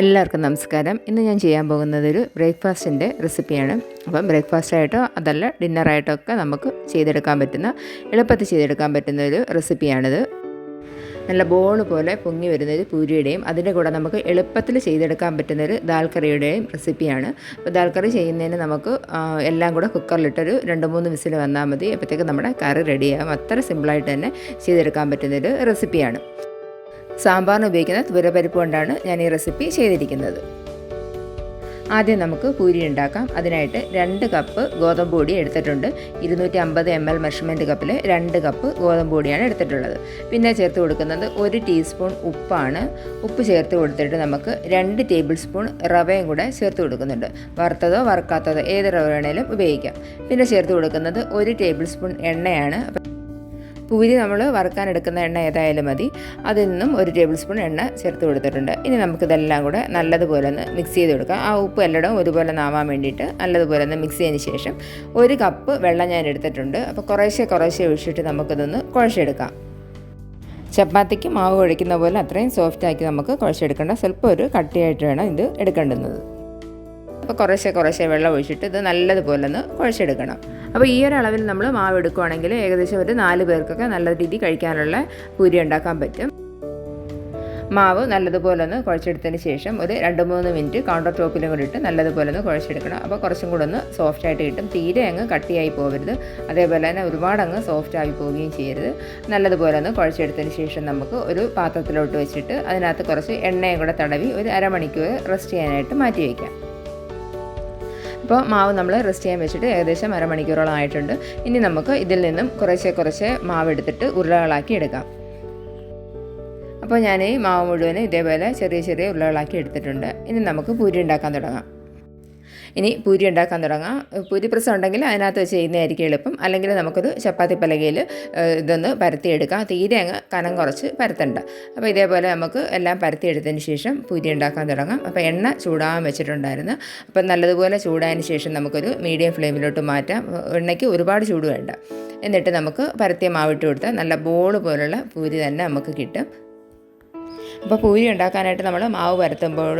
എല്ലാവർക്കും നമസ്കാരം. ഇന്ന് ഞാൻ ചെയ്യാൻ പോകുന്നത് ഒരു ബ്രേക്ക്ഫാസ്റ്റിന്റെ റെസിപ്പിയാണ്. അപ്പം ബ്രേക്ക്ഫാസ്റ്റായിട്ടോ അതല്ല ഡിന്നറായിട്ടോ ഒക്കെ നമുക്ക് ചെയ്തെടുക്കാൻ പറ്റുന്ന എളുപ്പത്തിൽ ചെയ്തെടുക്കാൻ പറ്റുന്ന ഒരു റെസിപ്പിയാണിത്. നല്ല ബോൾ പോലെ പൊങ്ങി വരുന്ന ഒരു പൂരിയുടെയും അതിന്റെ കൂടെ നമുക്ക് എളുപ്പത്തിൽ ചെയ്തെടുക്കാൻ പറ്റുന്ന ഒരു ദാൽ റെസിപ്പിയാണ്. അപ്പോൾ ദാൽക്കറി ചെയ്യുന്നതിന് നമുക്ക് എല്ലാം കൂടെ കുക്കറിലിട്ടൊരു രണ്ട് മൂന്ന് വിസിൽ വന്നാൽ മതി. അപ്പോഴത്തേക്ക് നമ്മുടെ കറി റെഡിയാകും അത്ര സിമ്പിളായിട്ട് തന്നെ ചെയ്തെടുക്കാൻ പറ്റുന്നൊരു റെസിപ്പിയാണ്. സാമ്പാറിന് ഉപയോഗിക്കുന്ന തുവരപ്പരിപ്പ് കൊണ്ടാണ് ഞാൻ ഈ റെസിപ്പി ചെയ്തിരിക്കുന്നത്. ആദ്യം നമുക്ക് പൂരി ഉണ്ടാക്കാം. അതിനായിട്ട് രണ്ട് കപ്പ് ഗോതമ്പ് പൊടി എടുത്തിട്ടുണ്ട്. ഇരുന്നൂറ്റി അമ്പത് എം എൽ മെഷർമെന്റ് കപ്പിൽ രണ്ട് കപ്പ് ഗോതമ്പ് പൊടിയാണ് എടുത്തിട്ടുള്ളത്. പിന്നെ ചേർത്ത് കൊടുക്കുന്നത് ഒരു ടീസ്പൂൺ ഉപ്പാണ്. ഉപ്പ് ചേർത്ത് കൊടുത്തിട്ട് നമുക്ക് രണ്ട് ടേബിൾ സ്പൂൺ റവയും കൂടെ ചേർത്ത് കൊടുക്കുന്നുണ്ട്. വറുത്തതോ വറുക്കാത്തതോ ഏത് റവ വേണേലും ഉപയോഗിക്കാം. പിന്നെ ചേർത്ത് കൊടുക്കുന്നത് ഒരു ടേബിൾ സ്പൂൺ എണ്ണയാണ്. പൂരി നമ്മൾ വറുക്കാൻ എടുക്കുന്ന എണ്ണ ഏതായാലും മതി. അതിൽ നിന്നും ഒരു ടേബിൾ സ്പൂൺ എണ്ണ ചേർത്ത് കൊടുത്തിട്ടുണ്ട്. ഇനി നമുക്കിതെല്ലാം കൂടെ നല്ലതുപോലെ ഒന്ന് മിക്സ് ചെയ്ത് കൊടുക്കാം. ആ ഉപ്പ് എല്ലായിടവും ഒരുപോലെ നാവാൻ വേണ്ടിയിട്ട് നല്ലതുപോലെ ഒന്ന് മിക്സ് ചെയ്തതിന് ശേഷം ഒരു കപ്പ് വെള്ളം ഞാൻ എടുത്തിട്ടുണ്ട്. അപ്പോൾ കുറേശ്ശെ കുറേശ്ശെ ഒഴിച്ചിട്ട് നമുക്കിതൊന്ന് കുഴച്ചെടുക്കാം. ചപ്പാത്തിക്ക് മാവ് കുഴയ്ക്കുന്ന പോലെ അത്രയും സോഫ്റ്റാക്കി നമുക്ക് കുഴച്ചെടുക്കേണ്ട. സ്വല്പം ഒരു കട്ടിയായിട്ട് വേണം ഇത് എടുക്കേണ്ടുന്നത്. അപ്പോൾ കുറേശ്ശെ കുറേശ്ശെ വെള്ളം ഒഴിച്ചിട്ട് ഇത് നല്ലതുപോലെ ഒന്ന് കുഴച്ചെടുക്കണം. അപ്പോൾ ഈ ഒരു അളവിൽ നമ്മൾ മാവ് എടുക്കുകയാണെങ്കിൽ ഏകദേശം ഒരു നാല് പേർക്കൊക്കെ നല്ല രീതിയിൽ കഴിക്കാനുള്ള പൂരി ഉണ്ടാക്കാൻ പറ്റും. മാവ് നല്ലതുപോലെ ഒന്ന് കുഴച്ചെടുത്തതിന് ശേഷം ഒരു രണ്ട് മൂന്ന് മിനിറ്റ് കൗണ്ടർ ടോപ്പിലും കൂടി ഇട്ട് നല്ലതുപോലെ ഒന്ന് കുഴച്ചെടുക്കണം. അപ്പോൾ കുറച്ചും കൂടെ ഒന്ന് സോഫ്റ്റ് ആയിട്ട് കിട്ടും. തീരെ അങ്ങ് കട്ടിയായി പോകരുത്. അതേപോലെ തന്നെ ഒരുപാട് അങ്ങ് സോഫ്റ്റ് ആയി പോവുകയും ചെയ്യരുത്. നല്ലതുപോലെ ഒന്ന് കുഴച്ചെടുത്തതിന് ശേഷം നമുക്ക് ഒരു പാത്രത്തിലോട്ട് വെച്ചിട്ട് അതിനകത്ത് കുറച്ച് എണ്ണയും കൂടെ തടവി ഒരു അരമണിക്കൂർ റെസ്റ്റ് ചെയ്യാനായിട്ട് മാറ്റി വയ്ക്കാം. അപ്പോൾ മാവ് നമ്മൾ റെസ്റ്റ് ചെയ്യാൻ വെച്ചിട്ട് ഏകദേശം അരമണിക്കൂറോളം ആയിട്ടുണ്ട്. ഇനി നമുക്ക് ഇതിൽ നിന്നും കുറേശ്ശെ കുറച്ച് മാവ് എടുത്തിട്ട് ഉരുളകളാക്കി എടുക്കാം. അപ്പോൾ ഞാൻ ഈ മാവ് മുഴുവനും ഇതേപോലെ ചെറിയ ചെറിയ ഉരുളകളാക്കി എടുത്തിട്ടുണ്ട്. ഇനി നമുക്ക് പൂരി ഉണ്ടാക്കാൻ തുടങ്ങാം. ഇനി പൂരി ഉണ്ടാക്കാൻ തുടങ്ങാം. പൂരി പ്രസ് ഉണ്ടെങ്കിൽ അതിനകത്ത് ചെയ്യുന്നതായിരിക്കും എളുപ്പം. അല്ലെങ്കിൽ നമുക്കൊരു ചപ്പാത്തി പലകയിൽ ഇതൊന്ന് പരത്തിയെടുക്കാം. തീരെ അങ്ങ് കനം കുറച്ച് പരത്തണ്ട. അപ്പോൾ ഇതേപോലെ നമുക്ക് എല്ലാം പരത്തിയെടുത്തതിന് ശേഷം പൂരി ഉണ്ടാക്കാൻ തുടങ്ങാം. അപ്പോൾ എണ്ണ ചൂടാകാൻ വെച്ചിട്ടുണ്ടായിരുന്നു. അപ്പം നല്ലതുപോലെ ചൂടായതിന് ശേഷം നമുക്കൊരു മീഡിയം ഫ്ലെയിമിലോട്ട് മാറ്റാം. എണ്ണയ്ക്ക് ഒരുപാട് ചൂട് വേണ്ട. എന്നിട്ട് നമുക്ക് പരത്തിയ മാവിട്ട് കൊടുത്താൽ നല്ല ബോൾ പോലുള്ള പൂരി തന്നെ നമുക്ക് കിട്ടും. അപ്പോൾ പൂരി ഉണ്ടാക്കാനായിട്ട് നമ്മൾ മാവ് പരത്തുമ്പോൾ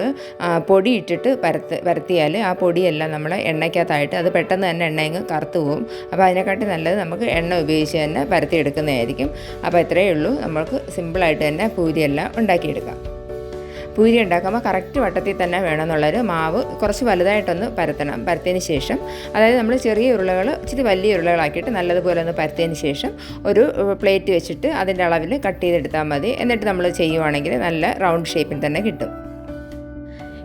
പൊടി ഇട്ടിട്ട് പരത്ത് പരത്തിയാൽ ആ പൊടിയെല്ലാം നമ്മൾ എണ്ണയ്ക്കകത്തായിട്ട് അത് പെട്ടെന്ന് തന്നെ എണ്ണയങ്ങ് കറുത്ത് പോകും അപ്പോൾ അതിനെക്കാട്ടി നല്ലത് നമുക്ക് എണ്ണ ഉപയോഗിച്ച് തന്നെ പരത്തിയെടുക്കുന്നതായിരിക്കും അപ്പോൾ ഇത്രയേ ഉള്ളൂ. നമുക്ക് സിമ്പിളായിട്ട് തന്നെ പൂരിയെല്ലാം ഉണ്ടാക്കിയെടുക്കാം. പൂരി ഉണ്ടാക്കുമ്പോൾ കറക്റ്റ് വട്ടത്തിൽ തന്നെ വേണമെന്നുള്ളൊരു മാവ് കുറച്ച് വലുതായിട്ടൊന്ന് പരത്തണം. പരത്തിയതിന് ശേഷം അതായത് നമ്മൾ ചെറിയ ഉരുളകൾ ഇച്ചിരി വലിയ ഉരുളകളാക്കിയിട്ട് നല്ലതുപോലെ ഒന്ന് പരത്തിയതിന് ശേഷം ഒരു പ്ലേറ്റ് വെച്ചിട്ട് അതിന്റെ അളവിൽ കട്ട് ചെയ്തെടുത്താൽ മതി. എന്നിട്ട് നമ്മൾ ചെയ്യുവാണെങ്കിൽ നല്ല റൗണ്ട് ഷേപ്പിൽ തന്നെ കിട്ടും.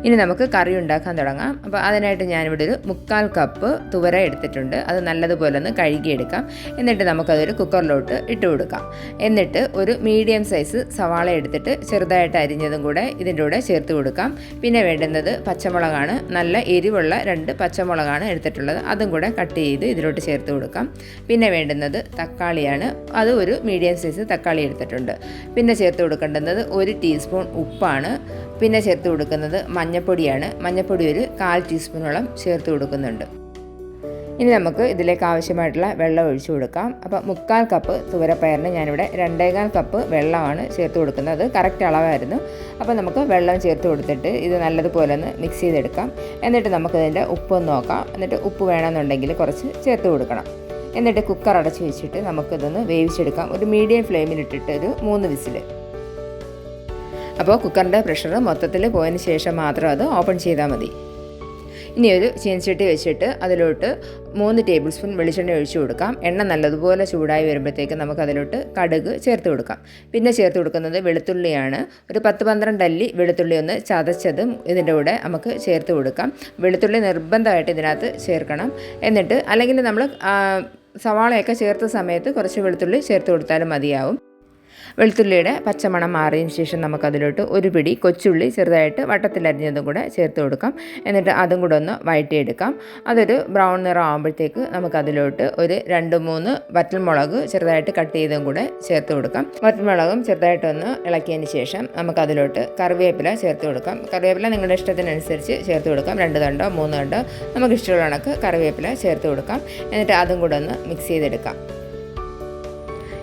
ഇനി നമുക്ക് കറി ഉണ്ടാക്കാൻ തുടങ്ങാം. അപ്പോൾ അതിനായിട്ട് ഞാനിവിടെ ഒരു മുക്കാൽ കപ്പ് തുവര എടുത്തിട്ടുണ്ട്. അത് നല്ലതുപോലെ ഒന്ന് കഴുകിയെടുക്കാം. എന്നിട്ട് നമുക്കതൊരു കുക്കറിലോട്ട് ഇട്ട് കൊടുക്കാം. എന്നിട്ട് ഒരു മീഡിയം സൈസ് സവാള എടുത്തിട്ട് ചെറുതായിട്ട് അരിഞ്ഞതും കൂടെ ഇതിന്റെ കൂടെ ചേർത്ത് കൊടുക്കാം. പിന്നെ വേണ്ടുന്നത് പച്ചമുളകാണ്. നല്ല എരിവുള്ള രണ്ട് പച്ചമുളകാണ് എടുത്തിട്ടുള്ളത്. അതും കൂടെ കട്ട് ചെയ്ത് ഇതിലോട്ട് ചേർത്ത് കൊടുക്കാം. പിന്നെ വേണ്ടുന്നത് തക്കാളിയാണ്. അത് ഒരു മീഡിയം സൈസ് തക്കാളി എടുത്തിട്ടുണ്ട്. പിന്നെ ചേർത്ത് കൊടുക്കേണ്ടത് ഒരു ടീസ്പൂൺ ഉപ്പാണ്. പിന്നെ ചേർത്ത് കൊടുക്കുന്നത് മഞ്ഞൾപ്പൊടിയാണ് മഞ്ഞൾപ്പൊടി ഒരു കാൽ ടീസ്പൂണോളം ചേർത്ത് കൊടുക്കുന്നുണ്ട്. ഇനി നമുക്ക് ഇതിലേക്ക് ആവശ്യമായിട്ടുള്ള വെള്ളം ഒഴിച്ചു കൊടുക്കാം. അപ്പോൾ മുക്കാൽ കപ്പ് തുവരപ്പയറിന് ഞാനിവിടെ രണ്ടേകാൽ കപ്പ് വെള്ളമാണ് ചേർത്ത് കൊടുക്കുന്നത്. കറക്റ്റ് അളവായിരുന്നു. അപ്പോൾ നമുക്ക് വെള്ളം ചേർത്ത് കൊടുത്തിട്ട് ഇത് നല്ലതുപോലെ ഒന്ന് മിക്സ് ചെയ്തെടുക്കാം. എന്നിട്ട് നമുക്കതിന്റെ ഉപ്പൊന്ന് നോക്കാം. എന്നിട്ട് ഉപ്പ് വേണമെന്നുണ്ടെങ്കിൽ കുറച്ച് ചേർത്ത് കൊടുക്കണം. എന്നിട്ട് കുക്കർ അടച്ച് വെച്ചിട്ട് നമുക്കിതൊന്ന് വേവിച്ചെടുക്കാം. ഒരു മീഡിയം ഫ്ലെയിമിലിട്ടിട്ട് ഒരു മൂന്ന് വിസിൽ അപ്പോൾ കുക്കറിന്റെ പ്രഷർ മൊത്തത്തിൽ പോയതിന് ശേഷം മാത്രം അത് ഓപ്പൺ ചെയ്താൽ മതി. ഇനി ഒരു ചീനച്ചട്ടി വെച്ചിട്ട് അതിലോട്ട് മൂന്ന് ടേബിൾ സ്പൂൺ വെളിച്ചെണ്ണ ഒഴിച്ചു കൊടുക്കാം. എണ്ണ നല്ലതുപോലെ ചൂടായി വരുമ്പോഴത്തേക്ക് നമുക്ക് അതിലോട്ട് കടുക് ചേർത്ത് കൊടുക്കാം. പിന്നെ ചേർത്ത് കൊടുക്കുന്നത് വെളുത്തുള്ളിയാണ്. ഒരു പത്ത് പന്ത്രണ്ട് അല്ലി വെളുത്തുള്ളി ഒന്ന് ചതച്ചതും ഇതിന്റെ കൂടെ നമുക്ക് ചേർത്ത് കൊടുക്കാം. വെളുത്തുള്ളി നിർബന്ധമായിട്ട് ഇതിനകത്ത് ചേർക്കണം. എന്നിട്ട് അല്ലെങ്കിൽ നമ്മൾ സവാളയൊക്കെ ചേർത്ത സമയത്ത് കുറച്ച് വെളുത്തുള്ളി ചേർത്ത് കൊടുത്താലും മതിയാവും. വെളുത്തുള്ളിയുടെ പച്ചമണം മാറിയതിന് ശേഷം നമുക്കതിലോട്ട് ഒരു പിടി കൊച്ചുള്ളി ചെറുതായിട്ട് വട്ടത്തിലരിഞ്ഞതും കൂടെ ചേർത്ത് കൊടുക്കാം. എന്നിട്ട് അതും കൂടെ ഒന്ന് വഴറ്റിയെടുക്കാം. അതൊരു ബ്രൗൺ നിറം ആകുമ്പോഴത്തേക്ക് നമുക്കതിലോട്ട് ഒരു രണ്ട് മൂന്ന് വറ്റൽമുളക് ചെറുതായിട്ട് കട്ട് ചെയ്തും കൂടെ ചേർത്ത് കൊടുക്കാം. വറ്റൽമുളകും ചെറുതായിട്ടൊന്ന് ഇളക്കിയതിന് ശേഷം നമുക്കതിലോട്ട് കറിവേപ്പില ചേർത്ത് കൊടുക്കാം. കറിവേപ്പില നിങ്ങളുടെ ഇഷ്ടത്തിനനുസരിച്ച് ചേർത്ത് കൊടുക്കാം. രണ്ട് തണ്ടോ മൂന്ന് തണ്ടോ നമുക്ക് ഇഷ്ടമുള്ള കണക്ക് കറിവേപ്പില ചേർത്ത് കൊടുക്കാം. എന്നിട്ട് അതും കൂടെ ഒന്ന് മിക്സ് ചെയ്തെടുക്കാം.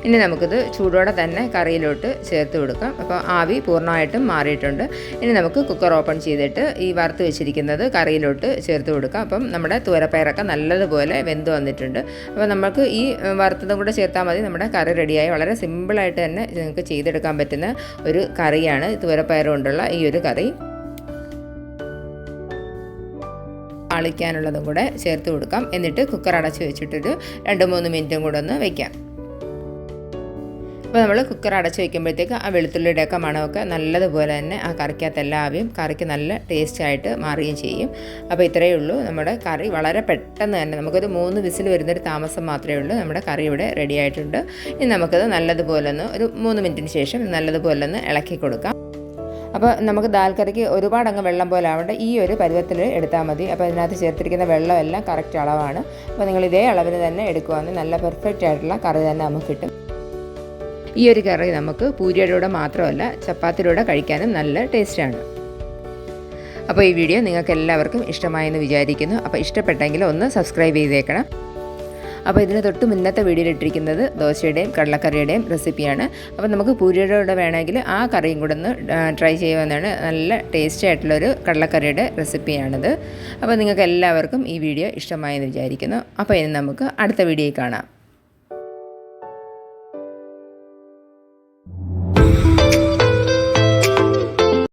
ഇനി നമുക്കിത് ചൂടോടെ തന്നെ കറിയിലോട്ട് ചേർത്ത് കൊടുക്കാം. അപ്പോൾ ആവി പൂർണമായിട്ടും മാറിയിട്ടുണ്ട്. ഇനി നമുക്ക് കുക്കർ ഓപ്പൺ ചെയ്തിട്ട് ഈ വറുത്ത് വെച്ചിരിക്കുന്നത് കറിയിലോട്ട് ചേർത്ത് കൊടുക്കാം. അപ്പം നമ്മുടെ തൂരപ്പയറൊക്കെ നല്ലതുപോലെ വെന്ത് വന്നിട്ടുണ്ട്. അപ്പോൾ നമുക്ക് ഈ വറുത്തതും കൂടെ ചേർത്താൽ മതി. നമ്മുടെ കറി റെഡിയായി വളരെ സിമ്പിളായിട്ട് തന്നെ നിങ്ങൾക്ക് ചെയ്തെടുക്കാൻ പറ്റുന്ന ഒരു കറിയാണ് തുവരപ്പയർ കൊണ്ടുള്ള ഈ ഒരു കറി. താളിക്കാനുള്ളതും കൂടെ ചേർത്ത് കൊടുക്കാം. എന്നിട്ട് കുക്കർ അടച്ച് വെച്ചിട്ടൊരു രണ്ട് മൂന്ന് മിനിറ്റും കൂടെ ഒന്ന് വയ്ക്കാം അപ്പോൾ നമ്മൾ കുക്കർ അടച്ച് വയ്ക്കുമ്പോഴത്തേക്ക് ആ വെളുത്തുള്ളിയുടെയൊക്കെ മണമൊക്കെ നല്ലതുപോലെ തന്നെ ആ കറിക്കകത്ത് എല്ലാ ആവിയും കറിക്ക് നല്ല ടേസ്റ്റ് ആയിട്ട് മാറുകയും ചെയ്യും. അപ്പോൾ ഇത്രയേ ഉള്ളൂ. നമ്മുടെ കറി വളരെ പെട്ടെന്ന് തന്നെ നമുക്കൊരു മൂന്ന് വിസിൽ വരുന്നൊരു താമസം മാത്രമേ ഉള്ളൂ. നമ്മുടെ കറി ഇവിടെ റെഡി ആയിട്ടുണ്ട്. ഇനി നമുക്കത് നല്ലതുപോലെ ഒന്ന് ഒരു മൂന്ന് മിനിറ്റിന് ശേഷം നല്ലതുപോലെ ഒന്ന് ഇളക്കി കൊടുക്കാം. അപ്പോൾ നമുക്ക് ദാൽ കറിക്ക് ഒരുപാട് അങ്ങ് വെള്ളം പോലെ ആവേണ്ട. ഈ ഒരു പരുവത്തിൽ എടുത്താൽ മതി. അപ്പോൾ അതിനകത്ത് ചേർത്തിരിക്കുന്ന വെള്ളമെല്ലാം കറക്റ്റ് അളവാണ്. അപ്പോൾ നിങ്ങൾ ഇതേ അളവിന് തന്നെ എടുക്കുവാണെങ്കിൽ നല്ല പെർഫെക്റ്റ് ആയിട്ടുള്ള കറി തന്നെ നമുക്ക് കിട്ടും. ഈ ഒരു കറി നമുക്ക് പൂരിയുടെ മാത്രമല്ല ചപ്പാത്തിയുടെ കഴിക്കാനും നല്ല ടേസ്റ്റാണ്. അപ്പോൾ ഈ വീഡിയോ നിങ്ങൾക്ക് എല്ലാവർക്കും ഇഷ്ടമായെന്ന് വിചാരിക്കുന്നു. അപ്പോൾ ഇഷ്ടപ്പെട്ടെങ്കിൽ ഒന്ന് സബ്സ്ക്രൈബ് ചെയ്തേക്കണം. അപ്പോൾ ഇതിന് തൊട്ട് മുന്നത്തെ വീഡിയോയിൽ ഇട്ടിരിക്കുന്നത് ദോശയുടെയും കടലക്കറിയുടെയും റെസിപ്പിയാണ്. അപ്പോൾ നമുക്ക് പൂരിയുടെ കൂടെ വേണമെങ്കിൽ ആ കറിയും കൂടെ ഒന്ന് ട്രൈ ചെയ്യുമെന്നാണ് നല്ല ടേസ്റ്റി ആയിട്ടുള്ളൊരു കടലക്കറിയുടെ റെസിപ്പിയാണിത്. അപ്പോൾ നിങ്ങൾക്ക് എല്ലാവർക്കും ഈ വീഡിയോ ഇഷ്ടമായെന്ന് വിചാരിക്കുന്നു. അപ്പോൾ ഇനി നമുക്ക് അടുത്ത വീഡിയോയിൽ കാണാം.